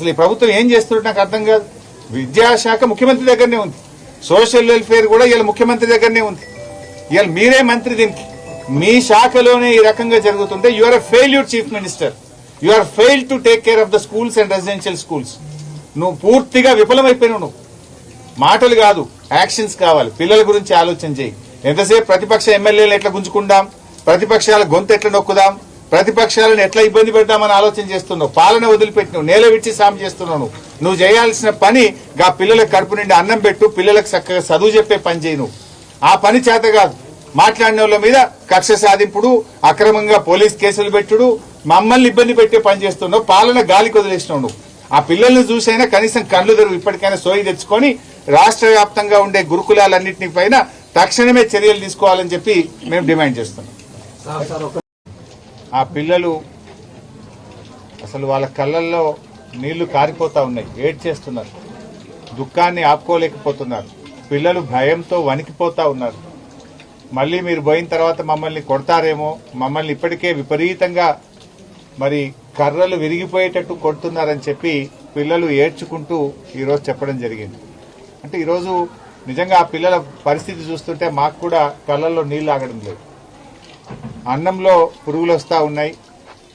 అసలు ఈ ప్రభుత్వం ఏం చేస్తున్నట్టు నాకు అర్థం కాదు. విద్యాశాఖ ముఖ్యమంత్రి దగ్గరనే ఉంది. సోషల్ వెల్ఫేర్ కూడా ఇవాళ ముఖ్యమంత్రి దగ్గరనే ఉంది. ఇవాళ మీరే మంత్రి దీనికి. మీ శాఖలోనే ఈ రకంగా జరుగుతుంటే you are failure chief minister you are fail to take care of the schools and residential schools నువ్వు పూర్తిగా విఫలమైపోయినావు నువ్వు. మాటలు కాదు యాక్షన్స్ కావాలి. పిల్లల గురించి ఆలోచన చేయి. ఎంతసేపు ప్రతిపక్ష ఎమ్మెల్యేలు ఎట్లా గుంజుకుందాం? ప్రతిపక్షాల గొంతు ఎట్లా నొక్కుదాం? ప్రతిపక్షాలను ఎట్లా ఇబ్బంది పెడదామని ఆలోచన చేస్తున్నావు? పాలన వదిలిపెట్టినావు నేల విడిచి సామి చేస్తున్నావు. నువ్వు. చేయాల్సిన పని గా పిల్లలకు కడుపు నిండి అన్నం పెట్టు పిల్లలకు చక్కగా చదువు చెప్పే పని చేయను ఆ పని చేత కాదు. మాట్లాడిన వాళ్ళ మీద కక్ష సాధింపుడు అక్రమంగా పోలీస్ కేసులు పెట్టుడు మమ్మల్ని ఇబ్బంది పెట్టే పని చేస్తున్నావు పాలన గాలికి వదిలేసినావు నువ్వు. ఆ పిల్లల్ని చూసైనా కనీసం కళ్ళు తెరువు ఇప్పటికైనా సోయి తెచ్చుకొని రాష్ట్ర వ్యాప్తంగా ఉండే గురుకులాలన్నింటినీ పైన తక్షణమే చర్యలు తీసుకోవాలని చెప్పి మేము డిమాండ్ చేస్తున్నాం. ఆ పిల్లలు అసలు వాళ్ళ కళ్ళల్లో నీళ్ళు కారిపోతా ఉన్నాయి. ఏడ్ చేస్తున్నారు. దుఃఖాన్ని ఆపుకోలేకపోతున్నారు. పిల్లలు భయంతో వణికిపోతా ఉన్నారు. మళ్ళీ మీరు పోయిన తర్వాత మమ్మల్ని కొడతారేమో మమ్మల్ని ఇప్పటికే విపరీతంగా మరి కర్రలు విరిగిపోయేటట్టు కొడుతున్నారని చెప్పి పిల్లలు ఏడ్చుకుంటూ ఈరోజు చెప్పడం జరిగింది. అంటే ఈరోజు నిజంగా ఆ పిల్లల పరిస్థితి చూస్తుంటే మాకు కూడా కళ్ళల్లో నీళ్ళు ఆగడం లేదు. అన్నంలో పురుగులు వస్తూ ఉన్నాయి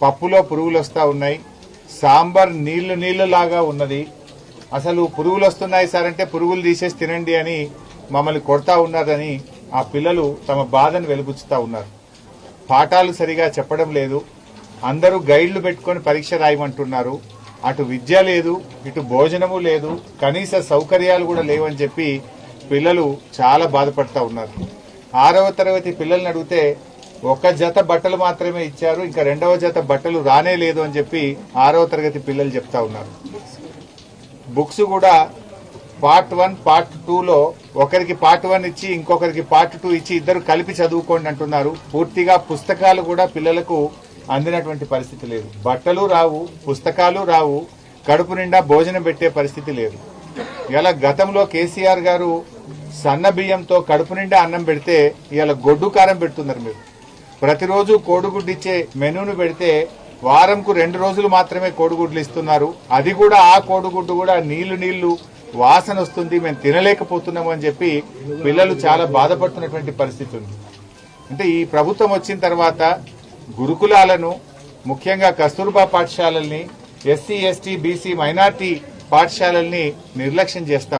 పప్పులో పురుగులు వస్తూ ఉన్నాయి సాంబార్ నీళ్ళు నీళ్ళులాగా ఉన్నది. అసలు పురుగులు వస్తున్నాయి సార్ అంటే పురుగులు తీసేసి తినండి అని మమ్మల్ని కొడతా ఉన్నారని ఆ పిల్లలు తమ బాధను వెలుబుచ్చుతా ఉన్నారు. పాఠాలు సరిగా చెప్పడం లేదు. అందరూ గైడ్లు పెట్టుకొని పరీక్ష రాయమంటున్నారు. అటు విద్య లేదు ఇటు భోజనము లేదు కనీస సౌకర్యాలు కూడా లేవని చెప్పి పిల్లలు చాలా బాధపడతా ఉన్నారు. ఆరవ తరగతి పిల్లల్ని అడిగితే ఒక జత బట్టలు మాత్రమే ఇచ్చారు. ఇంకా రెండవ జత బట్టలు రానే లేదు అని చెప్పి ఆరవ తరగతి పిల్లలు చెప్తా ఉన్నారు. బుక్స్ కూడా పార్ట్ వన్ పార్ట్ టూలో ఒకరికి పార్ట్ వన్ ఇచ్చి ఇంకొకరికి పార్ట్ టూ ఇచ్చి ఇద్దరు కలిపి చదువుకోండి అంటున్నారు. పూర్తిగా పుస్తకాలు కూడా పిల్లలకు అందినటువంటి పరిస్థితి లేదు. బట్టలు రావు పుస్తకాలు రావు కడుపు నిండా భోజనం పెట్టే పరిస్థితి లేదు. ఇలా గతంలో కేసీఆర్ గారు సన్న బియ్యంతో కడుపు నిండా అన్నం పెడితే ఇలా గొడ్డు కారం పెడుతున్నారు మీరు. ప్రతిరోజు కోడిగుడ్డు ఇచ్చే మెనూను పెడితే వారంకు రెండు రోజులు మాత్రమే కోడిగుడ్లు ఇస్తున్నారు. అది కూడా ఆ కోడిగుడ్డు కూడా నీళ్ళు నీళ్ళు వాసన వస్తుంది మేము తినలేకపోతున్నాము అని చెప్పి పిల్లలు చాలా బాధపడుతున్నటువంటి పరిస్థితి ఉంది. అంటే ఈ ప్రభుత్వం వచ్చిన తర్వాత గురుకులాలను ముఖ్యంగా కస్తూర్బా పాఠశాలల్ని ఎస్సీ ఎస్టీ బీసీ మైనార్టీ పాఠశాలల్ని నిర్లక్ష్యం చేస్తాం.